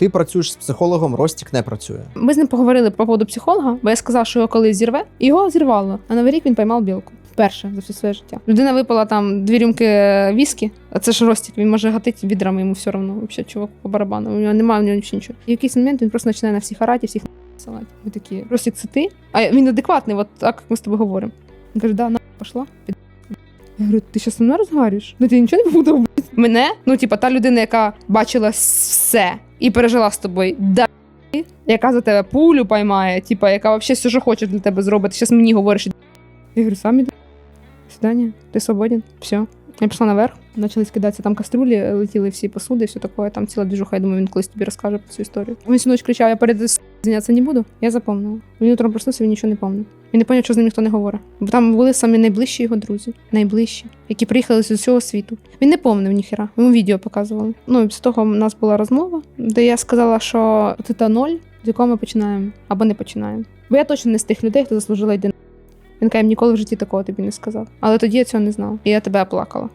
Ти працюєш з психологом, Ростік не працює. Ми з ним поговорили про поводу психолога, бо я сказав, що його колись зірве, і його зірвало. А новий рік він поймав білку. Вперше за все своє життя. Людина випила там дві рюмки віскі, а це ж Ростік, він може гатити відрами йому все одно. Взагалі, чувак по барабану. У нього немає в нього нічого. І в якийсь момент він просто починає на всіх орати, всіх салати. Ми такі, Ростік, це ти? А він адекватний, от так як ми з тобою говоримо. Він каже, да, на пошла. Я говорю, ти що зі мною розгарюєш? Ну ти нічого не буду блядь?» Мене, ну типа та людина, яка бачила все і пережила з тобою. Да яка за тебе пулю поймає, типа, яка взагалі все, що хоче для тебе зробити. Зараз мені говориш. Я говорю, сам іди. Свидання, ти свободен, все. Я пішла наверх, почали скидатися там каструлі, летіли всі посуди, все таке, там ціла двіжуха, я думаю, він колись тобі розкаже про цю історію. Він всю ніч кричав, я перед зайнятися не буду. Я запомнила. Він утром проснувся, він нічого не пам'ятав. Він не зрозумів, що з ним ніхто не говорить. Бо там були самі найближчі його друзі, найближчі, які приїхали з усього світу. Він не помнив ніхіра. Йому відео показували. Ну і після того у нас була розмова, де я сказала, що це та ноль, з якого ми починаємо або не починаємо. Бо я точно не з тих людей, хто заслужила йти. Він каже, ніколи в житті такого тобі не сказав. Але тоді я цього не знала. І я тебе оплакала.